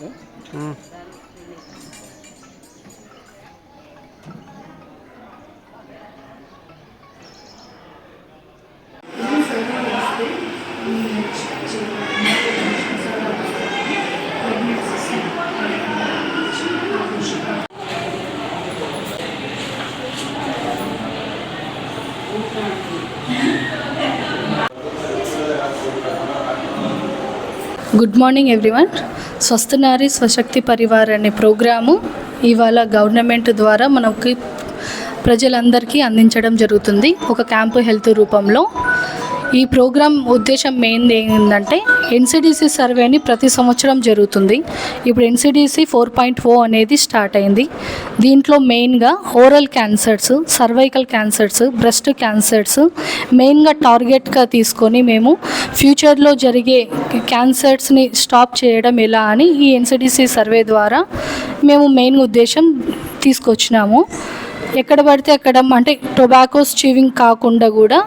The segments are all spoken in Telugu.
어? 응? Good morning everyone Swasthanari Swashakti Parivar అనే ప్రోగ్రాము ఇవాళ గవర్నమెంట్ ద్వారా మనకి ప్రజలందరికీ అందించడం జరుగుతుంది. ఒక క్యాంపు హెల్త్ రూపంలో ఈ ప్రోగ్రాం ఉద్దేశం మెయిన్ ఏంటంటే ఎన్సిడిసి సర్వేని ప్రతి సంవత్సరం జరుగుతుంది. ఇప్పుడు ఎన్సిడిసి ఫోర్ పాయింట్ ఓ అనేది స్టార్ట్ అయింది. దీంట్లో మెయిన్గా oral cancers cervical cancers breast cancers మెయిన్గా టార్గెట్గా తీసుకొని మేము ఫ్యూచర్లో జరిగే క్యాన్సర్స్ని స్టాప్ చేయడం ఎలా అని ఈ ఎన్సిడిసి సర్వే ద్వారా మేము మెయిన్ ఉద్దేశం తీసుకొచ్చినాము. ఎక్కడ పడితే అక్కడ అంటే టొబాకోస్ చీవింగ్ కాకుండా కూడా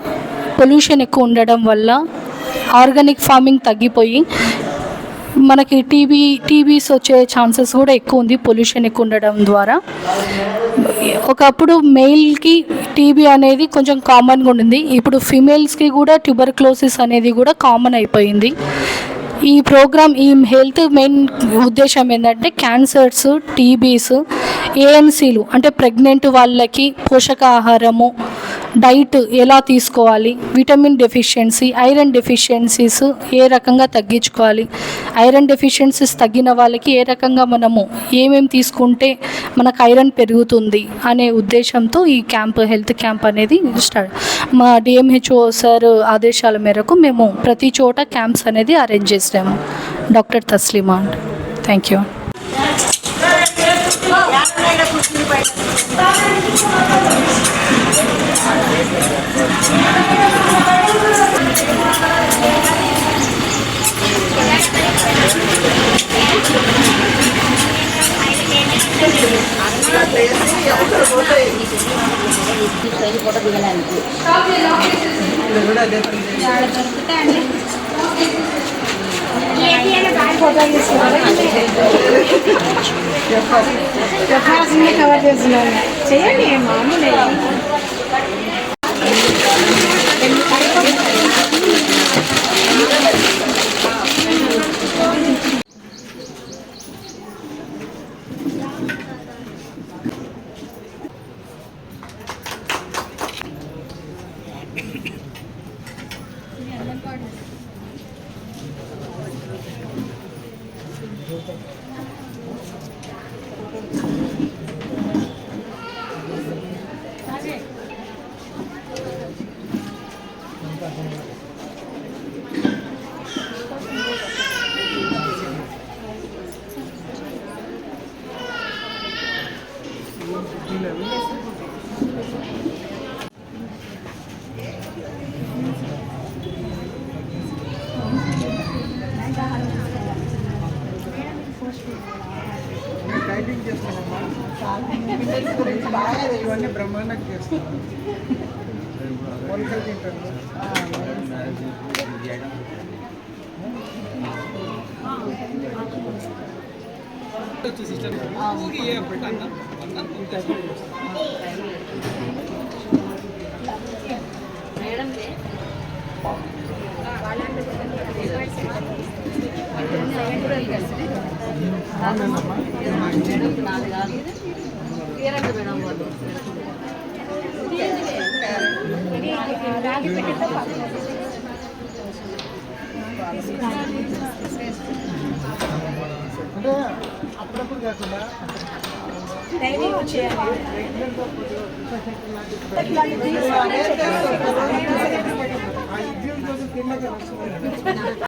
పొల్యూషన్ ఎక్కువ ఉండడం వల్ల ఆర్గానిక్ ఫార్మింగ్ తగ్గిపోయి మనకి టీబీ టీబీస్ వచ్చే ఛాన్సెస్ కూడా ఎక్కువ ఉంది పొల్యూషన్ ఎక్కువ ఉండడం ద్వారా. ఒకప్పుడు మెయిల్కి టీబీ అనేది కొంచెం కామన్గా ఉండింది. ఇప్పుడు ఫిమేల్స్కి కూడా ట్యూబర్క్లోసిస్ అనేది కూడా కామన్ అయిపోయింది. ఈ ప్రోగ్రామ్ ఈ హెల్త్ మెయిన్ ఉద్దేశం ఏంటంటే క్యాన్సర్స్ టీబీస్ ఏఎన్సీలు అంటే ప్రెగ్నెంట్ వాళ్ళకి పోషకాహారము డైట్ ఎలా తీసుకోవాలి విటమిన్ డెఫిషియన్సీ ఐరన్ డెఫిషియన్సీస్ ఏ రకంగా తగ్గించుకోవాలి ఐరన్ డెఫిషియన్సీస్ తగ్గిన వాళ్ళకి ఏ రకంగా మనము ఏమేమి తీసుకుంటే మనకు ఐరన్ పెరుగుతుంది అనే ఉద్దేశంతో ఈ క్యాంప్ హెల్త్ క్యాంప్ అనేది స్టార్ట్. మా డిఎంహెచ్ఓ సార్ ఆదేశాల మేరకు మేము ప్రతి చోట క్యాంప్స్ అనేది అరేంజ్ చేసాము doctor Taslima thank you. Photo దిగడానికి చెప్పాల్సింది కవర్ చేస్తున్నాను చేయండి మామూలే Gracias. గురించి బాగా ఇవన్నీ బ్రహ్మాండంగా చేస్తాను మొలకలు తింటాను నాది కాదు అంటే అప్పుడప్పుడు కాకుండా డైలీ వచ్చేయాలి ఆ